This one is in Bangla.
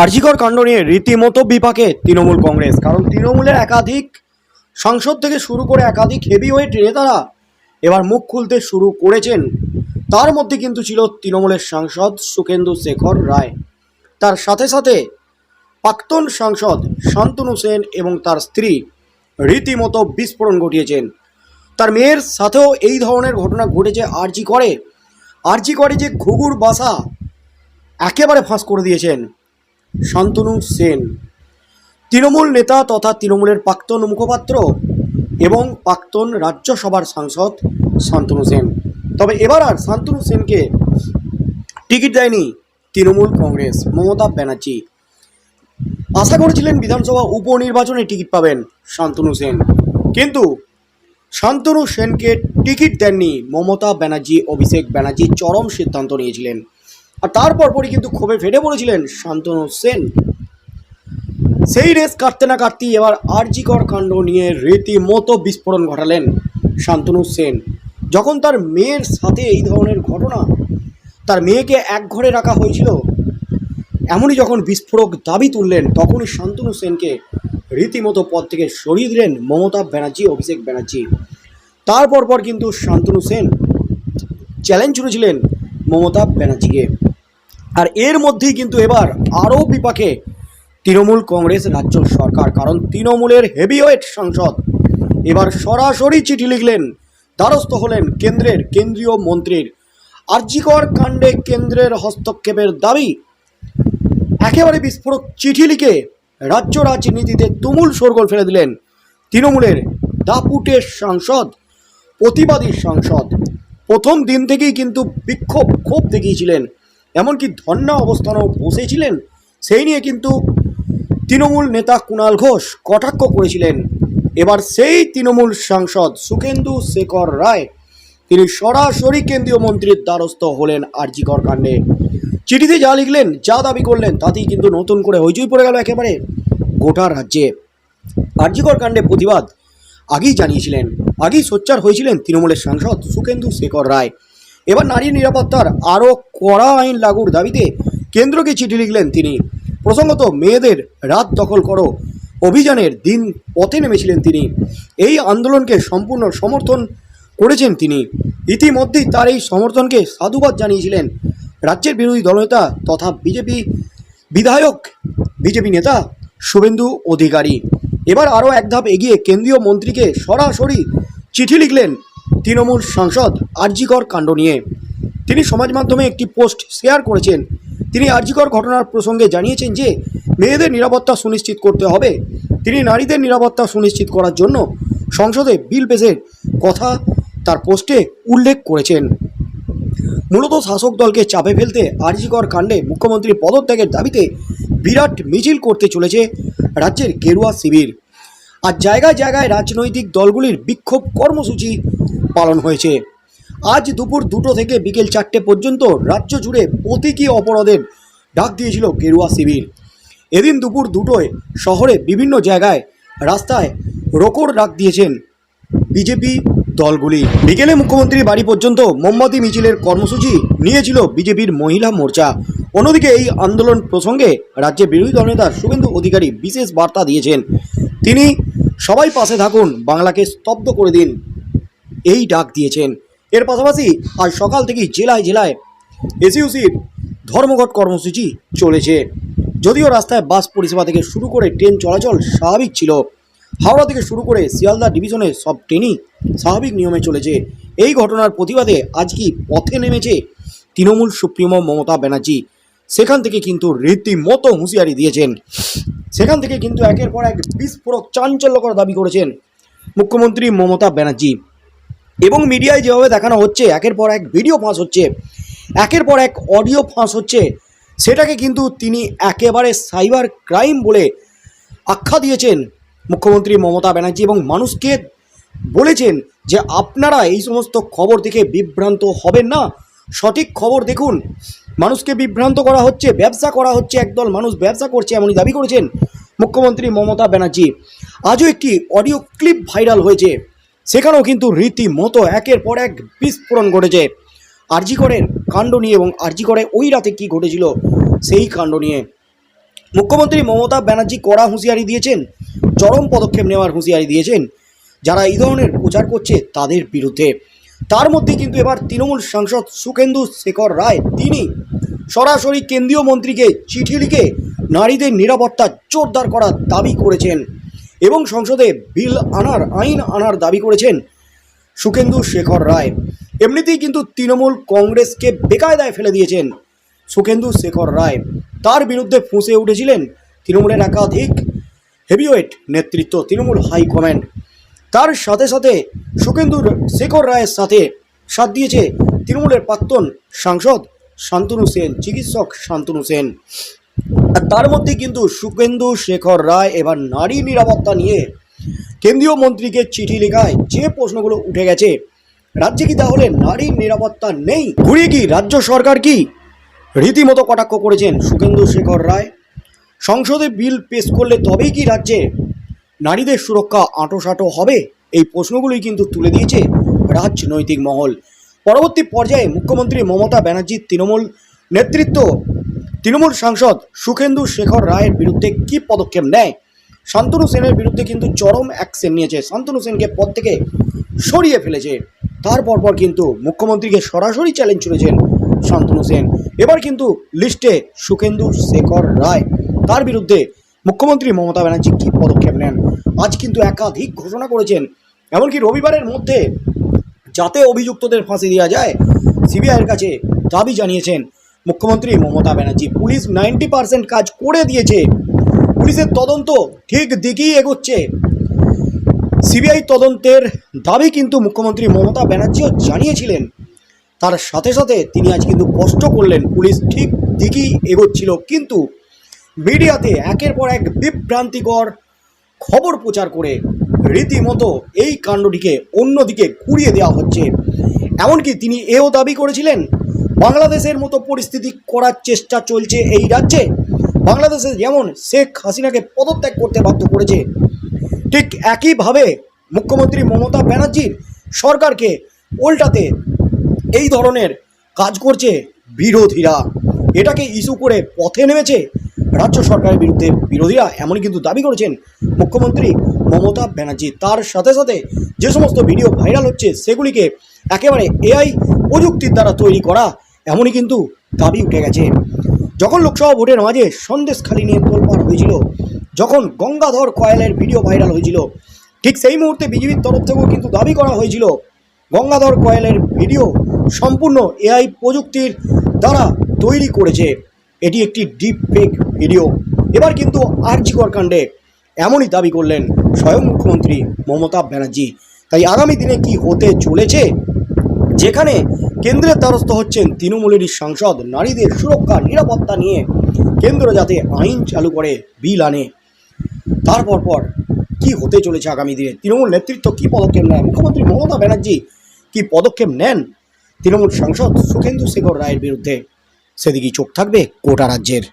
আরজিকর কাণ্ড নিয়ে রীতিমতো বিপাকে তৃণমূল কংগ্রেস। কারণ তৃণমূলের একাধিক সংসদ থেকে শুরু করে একাধিক হেভিওয়েট নেতারা এবার মুখ খুলতে শুরু করেছেন। তার মধ্যে কিন্তু ছিল তৃণমূলের সাংসদ সুখেন্দু শেখর রায়। তার সাথে সাথে প্রাক্তন সাংসদ শান্তনু সেন এবং তার স্ত্রী রীতিমতো বিস্ফোরণ ঘটিয়েছেন। তার মেয়ের সাথেও এই ধরনের ঘটনা ঘটেছে আরজি করে। আরজি করে যে ঘুঘুর বাসা একেবারে ফাঁস করে দিয়েছেন। শান্তনু সেন। তৃণমূল নেতা তথা তৃণমূলের প্রাক্তন মুখপাত্র এবং প্রাক্তন রাজ্যসভার সাংসদ শান্তনু সেন। তবে এবার আর শান্তনু সেনকে টিকিট দেয়নি তৃণমূল কংগ্রেস, মমতা ব্যানার্জি। আশা করেছিলেন বিধানসভা উপনির্বাচনে টিকিট পাবেন শান্তনু সেন। কিন্তু শান্তনু সেনকে টিকিট দেননি মমতা ব্যানার্জি, অভিষেক ব্যানার্জি চরম সিদ্ধান্ত নিয়েছিলেন। আর তারপর পরই কিন্তু ক্ষোভে ফেটে পড়েছিলেন শান্তনু সেন। সেই রেস কাটতে না কাটতেই এবার আরজিকর কাণ্ড নিয়ে রীতিমতো বিস্ফোরণ ঘটালেন শান্তনু সেন। যখন তার মেয়ের সাথে এই ধরনের ঘটনা, তার মেয়েকে এক ঘরে রাখা হয়েছিল, এমনই যখন বিস্ফোরক দাবি তুললেন, তখনই শান্তনু সেনকে রীতিমতো পদ থেকে সরিয়ে দিলেন মমতা ব্যানার্জি, অভিষেক ব্যানার্জি। তারপর পর কিন্তু শান্তনু সেন চ্যালেঞ্জ ছুড়েছিলেন মমতা ব্যানার্জিকে। আর এর মধ্যেই কিন্তু এবার আরও বিপাকে তৃণমূল কংগ্রেস রাজ্য সরকার, কারণ তৃণমূলের হেভিওয়েট সাংসদ এবার সরাসরি চিঠি লিখলেন, দ্বারস্থ হলেন কেন্দ্রের কেন্দ্রীয় মন্ত্রীর। আর্যিকর কাণ্ডে কেন্দ্রের হস্তক্ষেপের দাবি, একেবারে বিস্ফোরক চিঠি লিখে রাজ্য রাজনীতিতে তুমুল শোরগোল ফেলে দিলেন তৃণমূলের দাপুটের সাংসদ, প্রতিবাদী সাংসদ। প্রথম দিন থেকেই কিন্তু বিক্ষোভ ক্ষোভ দেখিয়েছিলেন এমনকি ধর্ণা অবস্থানেও বসেছিলেন। সেই নিয়ে কিন্তু তৃণমূল নেতা কুণাল ঘোষ কটাক্ষ করেছিলেন। এবার সেই তৃণমূল সাংসদ সুখেন্দু শেখর রায়, তিনি সরাসরি কেন্দ্রীয় মন্ত্রীর দ্বারস্থ হলেন আরজিকর কাণ্ডে চিঠিতে যা লিখলেন, যা দাবি করলেন, তাতেই কিন্তু নতুন করে হইচই পড়ে গেল একেবারে গোটা রাজ্যে। আরজিকর কাণ্ডে প্রতিবাদ আগেই জানিয়েছিলেন, আগেই সোচ্চার হয়েছিলেন তৃণমূলের সাংসদ সুখেন্দু শেখর রায়। এবার নারী নিরাপত্তার আরও কড়া আইন লাগুর দাবিতে কেন্দ্রকে চিঠি লিখলেন তিনি। প্রসঙ্গত, মেয়েদের রাত দখল করো অভিযানের দিন পথে নেমেছিলেন তিনি। এই আন্দোলনকে সম্পূর্ণ সমর্থন করেছেন তিনি। ইতিমধ্যেই তার এই সমর্থনকে সাধুবাদ জানিয়েছিলেন রাজ্যের বিরোধী দলনেতা তথা বিজেপি বিধায়ক, বিজেপি নেতা শুভেন্দু অধিকারী। এবার আরও এক ধাপ এগিয়ে কেন্দ্রীয় মন্ত্রীকে সরাসরি চিঠি লিখলেন তৃণমূল সাংসদ আরজিকর কাণ্ড নিয়ে। তিনি সমাজ মাধ্যমে একটি পোস্ট শেয়ার করেছেন। তিনি আরজিকর ঘটনার প্রসঙ্গে জানিয়েছেন যে, মেয়েদের নিরাপত্তা সুনিশ্চিত করতে হবে। তিনি নারীদের নিরাপত্তা সুনিশ্চিত করার জন্য সংসদে বিল পেশের কথা তার পোস্টে উল্লেখ করেছেন। মূলত শাসক দলকে চাপে ফেলতে আরজিকর কাণ্ডে মুখ্যমন্ত্রী পদত্যাগের দাবিতে বিরাট মিছিল করতে চলেছে রাজ্যের গেরুয়া শিবির। আর জায়গায় জায়গায় রাজনৈতিক দলগুলির বিক্ষোভ কর্মসূচি পালন হয়েছে। আজ দুপুর দুটো থেকে বিকেল চারটে পর্যন্ত রাজ্য জুড়ে প্রতীকী অপরাধের ডাক দিয়েছিল গেরুয়া শিবির। এদিন দুপুর দুটোয় শহরে বিভিন্ন জায়গায় রাস্তায় রোকর ডাক দিয়েছেন বিজেপি দলগুলি। বিকেলে মুখ্যমন্ত্রীর বাড়ি পর্যন্ত মোমবাতি, মিছিলের কর্মসূচি নিয়েছিল বিজেপির মহিলা মোর্চা। অন্যদিকে এই আন্দোলন প্রসঙ্গে রাজ্যের বিরোধী দলনেতা শুভেন্দু অধিকারী বিশেষ বার্তা দিয়েছেন। তিনি, সবাই পাশে থাকুন, বাংলাকে স্তব্ধ করে দিন। এই ডাক দিয়েছেন। এর পাশাপাশি আজ সকাল থেকেই জেলায় জেলায় এসইউসির ধর্মঘট কর্মসূচি চলেছে। যদিও রাস্তায় বাস পরিষেবা থেকে শুরু করে ট্রেন চলাচল স্বাভাবিক ছিল, হাওড়া থেকে শুরু করে শিয়ালদা ডিভিশনে সব ট্রেনই স্বাভাবিক নিয়মে চলেছে। এই ঘটনার প্রতিবাদে আজ কি পথে নেমেছে তৃণমূল সুপ্রিমো মমতা ব্যানার্জি? সেখান থেকে কিন্তু রীতিমতো হুঁশিয়ারি দিয়েছেন। সেখান থেকে কিন্তু একের পর এক বিস্ফোরক চাঞ্চল্যকর দাবি করেছেন মুখ্যমন্ত্রী মমতা ব্যানার্জি। এবং মিডিয়ায় যেভাবে দেখানো হচ্ছে, একের পর এক ভিডিও ফাঁস হচ্ছে, একের পর এক অডিও ফাঁস হচ্ছে, সেটাকে কিন্তু তিনি একেবারে সাইবার ক্রাইম বলে আখ্যা দিয়েছেন মুখ্যমন্ত্রী মমতা ব্যানার্জি এবং মানুষকে বলেছেন যে আপনারা এই সমস্ত খবর দেখে বিভ্রান্ত হবেন না। সঠিক খবর দেখুন। মানুষকে বিভ্রান্ত করা হচ্ছে, ব্যবসা করা হচ্ছে একদল মানুষ, ব্যবসা করছে এমনই দাবি করেছেন মুখ্যমন্ত্রী মমতা ব্যানার্জি। আজও একটি অডিও ক্লিপ ভাইরাল হয়েছে। সেখানেও কিন্তু রীতিমতো একের পর এক বিস্ফোরণ ঘটেছে। আরজিকরের কাণ্ড নিয়ে এবং আরজিকরে ওই রাতে কি ঘটেছিল সেই কাণ্ড নিয়ে। মুখ্যমন্ত্রী মমতা ব্যানার্জি কড়া হুঁশিয়ারি দিয়েছেন, চরম পদক্ষেপ নেওয়ার হুঁশিয়ারি দিয়েছেন। যারা এই ধরনের প্রচার করছে তাদের বিরুদ্ধে। তার মধ্যে কিন্তু এবার তৃণমূল সাংসদ সুখেন্দু শেখর রায়, তিনি সরাসরি কেন্দ্রীয় মন্ত্রীকে চিঠি লিখে নারীদের নিরাপত্তা জোরদার করার দাবি করেছেন। এবং সংসদে বিল আনার, আইন আনার দাবি করেছেন সুখেন্দু শেখর রায়। এমনিতেই কিন্তু তৃণমূল কংগ্রেসকে বেকায়দায় ফেলে দিয়েছেন সুখেন্দু শেখর রায়। তার বিরুদ্ধে ফুঁসে উঠেছিলেন তৃণমূলের একাধিক হেভিওয়েট নেতৃত্ব, তৃণমূল হাইকমান্ড তার সাথে সাথে সুখেন্দু শেখর রায়ের সাথে সাথ দিয়েছে তৃণমূলের প্রাক্তন সাংসদ শান্তনু সেন, চিকিৎসক শান্তনু সেন। তার মধ্যে কিন্তু সুখেন্দু শেখর রায় এবার নারী নিরাপত্তা নিয়ে কেন্দ্রীয় মন্ত্রীকে চিঠি লেখায় যে প্রশ্নগুলো উঠে গেছে, রাজ্যে কি তাহলে নারীর নিরাপত্তা নেই? ঘুরিয়ে কি রাজ্য সরকার কি? রীতিমতো কটাক্ষ করেছেন সুখেন্দু শেখর রায়। সংসদে বিল পেশ করলে তবেই কি রাজ্যে নারীদের সুরক্ষা আঁটোসাঁটো হবে? এই প্রশ্নগুলোই কিন্তু তুলে দিয়েছে রাজনৈতিক মহল। পরবর্তী পর্যায়ে মুখ্যমন্ত্রী মমতা ব্যানার্জির তৃণমূল নেতৃত্ব তৃণমূল সাংসদ সুখেন্দু শেখর রায়ের বিরুদ্ধে কি পদক্ষেপ নেয়? শান্তনু সেনের বিরুদ্ধে কিন্তু চরম অ্যাকশন নিয়েছে। শান্তনু সেনকে পদ থেকে সরিয়ে ফেলেছে। তার পরপর কিন্তু মুখ্যমন্ত্রীকে সরাসরি চ্যালেঞ্জ ছুড়েছেন শান্তনু সেন। এবার কিন্তু লিস্টে সুখেন্দু শেখর রায়। তার বিরুদ্ধে মুখ্যমন্ত্রী মমতা ব্যানার্জি কী পদক্ষেপ নেন? আজ কিন্তু একাধিক ঘোষণা করেছেন। এমনকি রবিবারের মধ্যে যাতে অভিযুক্তদের ফাঁসি দেওয়া যায়, সিবিআইয়ের কাছে দাবি জানিয়েছেন মুখ্যমন্ত্রী Mamata Banerjee. Police ninety percent কাজ করে দিয়েছে। পুলিশের তদন্ত ঠিক দিকেই এগোচ্ছে। সিবিআই তদন্তের দাবি কিন্তু মুখ্যমন্ত্রী মমতা ব্যানার্জিও জানিয়েছিলেন। তার সাথে সাথে তিনি আজ কিন্তু স্পষ্ট করলেন, পুলিশ ঠিক দিকেই এগোচ্ছিল। কিন্তু মিডিয়াতে একের পর এক বিভ্রান্তিকর খবর প্রচার করে রীতিমতো এই কাণ্ডটিকে অন্যদিকে ঘুরিয়ে দেওয়া হচ্ছে। এমনকি তিনি এও দাবি করেছিলেন বাংলাদেশের মতো পরিস্থিতি করার চেষ্টা চলছে এই রাজ্যে। বাংলাদেশে যেমন শেখ হাসিনাকে পদত্যাগ করতে বাধ্য করেছে, ঠিক একইভাবে মুখ্যমন্ত্রী মমতা ব্যানার্জির সরকারকে উল্টাতে এই ধরনের কাজ করছে বিরোধীরা। এটাকে ইস্যু করে পথে নেমেছে রাজ্য সরকারের বিরুদ্ধে বিরোধীরা, এমনই কিন্তু দাবি করেছেন মুখ্যমন্ত্রী মমতা ব্যানার্জি। তার সাথে সাথে যে সমস্ত ভিডিও ভাইরাল হচ্ছে, সেগুলিকে একেবারে এআই প্রযুক্তির দ্বারা তৈরি করা এমনই কিন্তু দাবি উঠে গেছে। যখন লোকসভা ভোটের মাঝে সন্দেশখালি নিয়ে তোলপাড় হয়েছিল, যখন গঙ্গাধর কয়েলের ভিডিও ভাইরাল হয়েছিল, ঠিক সেই মুহূর্তে বিজেপির তরফ থেকেও কিন্তু দাবি করা হয়েছিল, গঙ্গাধর কয়েলের ভিডিও সম্পূর্ণ এআই প্রযুক্তির দ্বারা তৈরি করেছে। এটি একটি ডিপ ফেক ভিডিও। এবার কিন্তু আর্যিকর কাণ্ডে এমনই দাবি করলেন স্বয়ং মুখ্যমন্ত্রী মমতা ব্যানার্জি। তাই আগামী দিনে কি হতে চলেছে? যেখানে কেন্দ্রের দ্বারস্থ হচ্ছেন তৃণমূলেরই সাংসদ, নারীদের সুরক্ষা, নিরাপত্তা নিয়ে কেন্দ্র যাতে আইন চালু করে, বিল আনে। তারপর পর কি হতে চলেছে আগামী দিনে? তৃণমূল নেতৃত্ব কি পদক্ষেপ নেয়? মুখ্যমন্ত্রী মমতা ব্যানার্জি কি পদক্ষেপ নেন তৃণমূল সাংসদ সুখেন্দু শেখর রায়ের বিরুদ্ধে? সেদিকেই চোখ থাকবে গোটা রাজ্যের।